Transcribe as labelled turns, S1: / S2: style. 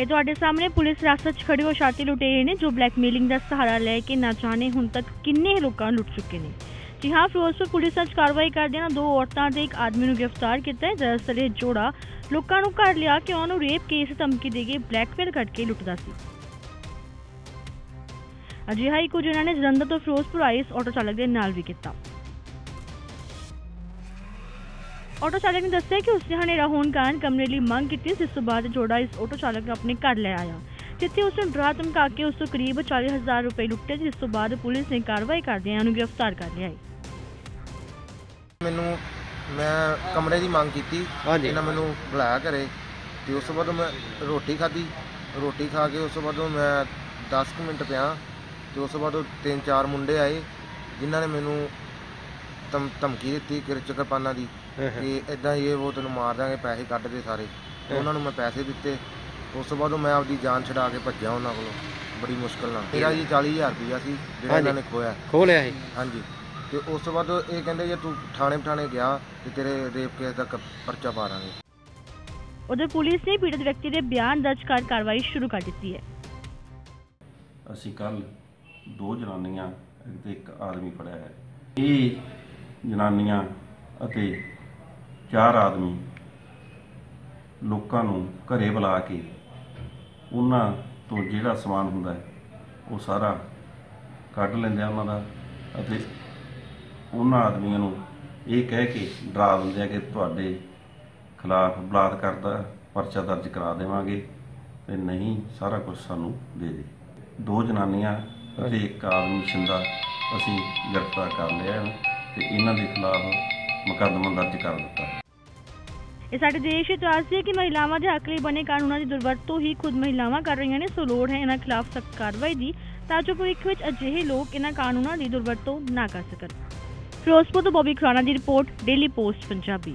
S1: ਇਹ ਤੁਹਾਡੇ ਸਾਹਮਣੇ ਪੁਲਿਸ ਹਿਰਾਸਤ 'ਚ ਖੜੇ ਹੋ ਸ਼ਾਤੀ ਲੁਟੇਰੇ ਨੇ ਜੋ ਬਲੈਕਮੇਲਿੰਗ ਦਾ ਸਹਾਰਾ ਲੈ ਕੇ ਨਾ ਜਾਣੇ ਹੁਣ ਤੱਕ ਕਿੰਨੇ ਲੋਕਾਂ ਲੁੱਟ ਚੁੱਕੇ ਨੇ। ਜੀ ਹਾਂ, ਫਿਰੋਜ਼ਪੁਰ ਪੁਲਿਸ ਅੱਜ ਕਾਰਵਾਈ ਕਰਦਿਆਂ ਨਾ ਦੋ ਔਰਤਾਂ ਤੇ ਇੱਕ ਆਦਮੀ ਨੂੰ ਗ੍ਰਿਫਤਾਰ ਕੀਤਾ ਹੈ। ਦਰਅਸਲ ਇਹ ਜੋੜਾ ਲੋਕਾਂ ਨੂੰ ਘਰ ਲਿਆ ਕੇ ਉਹਨਾਂ ਨੂੰ ਰੇਪ ਕੇਸ ਧਮਕੀ ਦੇ ਕੇ ਬਲੈਕਮੇਲ ਕਰਕੇ ਲੁੱਟਦਾ ਸੀ। ਅਜਿਹਾ ਹੀ ਕੁਝ ਇਹਨਾਂ ਨੇ ਜਲੰਧਰ ਤੋਂ ਫਿਰੋਜ਼ਪੁਰ ਆਏ ਇਸ ਆਟੋ ਚਾਲਕ ਦੇ ਨਾਲ ਵੀ ਕੀਤਾ। ਆਟੋ ਚਾਲਕ ਨੇ ਦੱਸਿਆ ਕਿ ਉਸਨੇ ਹਨੇਰਾ ਹੋਣ ਕਾਰਨ ਕਮਰੇ ਲਈ ਮੰਗ ਕੀਤੀ। ਜਿਸ ਤੋਂ ਬਾਅਦ ਜੋੜਾ ਇਸ ਆਟੋ ਚਾਲਕ ਨੂੰ ਆਪਣੇ ਘਰ ਲੈ ਆਇਆ। ਜਿੱਥੇ ਉਸ ਨੂੰ ਡਰਾ ਧਮਕਾ ਕੇ ਉਸ ਤੋਂ ਕਰੀਬ 40000 ਰੁਪਏ ਲੁੱਟੇ ਜਿਸ ਤੋਂ ਬਾਅਦ ਪੁਲਿਸ ਨੇ ਕਾਰਵਾਈ ਕਰਦਿਆਂ ਉਹਨੂੰ ਗ੍ਰਿਫਤਾਰ ਕਰ ਲਿਆ ਹੈ।
S2: ਮੈਨੂੰ ਮੈਂ ਕਮਰੇ ਦੀ ਮੰਗ ਕੀਤੀ।
S3: ਹਾਂਜੀ।
S2: ਇਹਨਾਂ ਮੈਨੂੰ ਬੁਲਾਇਆ ਘਰੇ ਤੇ ਉਸ ਤੋਂ ਬਾਅਦ ਮੈਂ ਰੋਟੀ ਖਾਧੀ। ਰੋਟੀ ਖਾ ਕੇ ਉਸ ਤੋਂ ਬਾਅਦ ਮੈਂ 10 ਕੁ ਮਿੰਟ ਪਿਆ ਤੇ ਉਸ ਤੋਂ ਬਾਅਦ ਉਹ ਤਿੰਨ ਚਾਰ ਮੁੰਡੇ ਆਏ ਜਿਨ੍ਹਾਂ ਨੇ ਮੈਨੂੰ ਧਮ ਧਮਕੀ ਦਿੱਤੀ ਕਿਰਚ ਕਿਰਪਾਨਾਂ ਦੀ ਕਿ ਇਦਾਂ ਹੀ ਇਹ ਉਹ ਤੈਨੂੰ ਮਾਰ ਦਾਂਗੇ ਪੈਸੇ ਕੱਢ ਦੇ ਸਾਰੇ। ਉਹਨਾਂ ਨੂੰ ਮੈਂ ਪੈਸੇ ਦਿੱਤੇ। ਉਸ ਤੋਂ ਬਾਅਦ ਉਹ ਮੈਂ ਆਪਦੀ ਜਾਨ ਛਡਾ ਕੇ ਭੱਜਿਆ ਉਹਨਾਂ ਕੋਲੋਂ। ਬੜੀ ਮੁਸ਼ਕਲ ਨਾਲ। ਮੇਰਾ ਜੀ 40000 ਰੁਪਇਆ ਸੀ ਜਿਹੜਾ ਇਹਨਾਂ ਨੇ ਖੋਇਆ।
S3: ਖੋ ਲਿਆ ਇਹ
S2: ਹਾਂਜੀ। ਤੇ ਉਸ ਤੋਂ ਬਾਅਦ ਇਹ ਕਹਿੰਦੇ ਜੇ ਤੂੰ ਥਾਣੇ ਪਠਾਣੇ ਗਿਆ ਤੇ ਤੇਰੇ ਰੇਪ ਕੇਸ ਦਾ ਕ- ਪਰਚਾ ਪਾ ਦਾਂਗੇ।
S1: ਉਧਰ ਪੁਲਿਸ ਨੇ ਪੀੜਤ ਵਿਅਕਤੀ ਦੇ ਬਿਆਨ ਦਰਜ ਕਰ ਕਾਰਵਾਈ ਸ਼ੁਰੂ ਕਰ ਦਿੱਤੀ ਹੈ।
S4: ਅਸੀਂ ਕੱਲ ਦੋ ਜਨਾਨੀਆਂ ਤੇ ਇੱਕ ਆਦਮੀ ਫੜਿਆ ਹੈ। ਇਹ ਜਨਾਨੀਆਂ ਅਤੇ ਚਾਰ ਆਦਮੀ ਲੋਕਾਂ ਨੂੰ ਘਰੇ ਬੁਲਾ ਕੇ ਉਹਨਾਂ ਤੋਂ ਜਿਹੜਾ ਸਮਾਨ ਹੁੰਦਾ ਹੈ, ਉਹ ਸਾਰਾ ਕੱਢ ਲੈਂਦੇ ਆ ਉਹਨਾਂ ਦਾ ਅਤੇ ਉਹਨਾਂ ਆਦਮੀਆਂ ਨੂੰ ਇਹ ਕਹਿ ਕੇ ਡਰਾ ਦਿੰਦੇ ਆ ਕਿ ਤੁਹਾਡੇ ਖਿਲਾਫ ਬਲਾਤਕਾਰ ਦਾ ਪਰਚਾ ਦਰਜ ਕਰਾ ਦੇਵਾਂਗੇ ਤੇ ਨਹੀਂ, ਸਾਰਾ ਕੁਝ ਸਾਨੂੰ ਦੇ ਦੇ। ਦੋ ਜਨਾਨੀਆਂ ਅਤੇ ਇੱਕ ਆਦਮੀ ਸ਼ਿੰਦਾ ਅਸੀਂ ਗ੍ਰਿਫਤਾਰ ਕਰ ਲਿਆ ਤੇ ਇਹਨਾਂ ਦੇ ਖਿਲਾਫ ਮੁਕੱਦਮਾ ਦਰਜ ਕਰ ਦਿੱਤਾ ਹੈ।
S1: ਇਹ ਸਾਡੇ ਦੇਸ਼ ਵਿੱਚ ਆਸੀ ਕਿ ਮਹਿਲਾਵਾਂ ਦੇ ਹੱਕ ਲਈ ਬਣੇ ਕਾਨੂੰਨਾਂ ਦੀ ਦੁਰਵਰਤੋਂ ਹੀ ਖੁਦ ਮਹਿਲਾਵਾਂ ਕਰ ਰਹੀਆਂ ਨੇ, ਸੋ ਲੋੜ ਹੈ ਇਹਨਾਂ ਖਿਲਾਫ ਸਖਤ ਕਾਰਵਾਈ ਦੀ, ਤਾਂ ਜੋ ਭਵਿੱਖ ਵਿੱਚ ਅਜਿਹੇ ਲੋਕ ਇਹਨਾਂ ਕਾਨੂੰਨਾਂ ਦੀ ਦੁਰਵਰਤੋਂ ਨਾ ਕਰ ਸਕਣ। ਫਿਰੋਜ਼ਪੁਰ ਤੋਂ ਬੋਬੀ ਖਰਾਣਾ ਦੀ ਰਿਪੋਰਟ ਡੇਲੀ ਪੋਸਟ ਪੰਜਾਬੀ।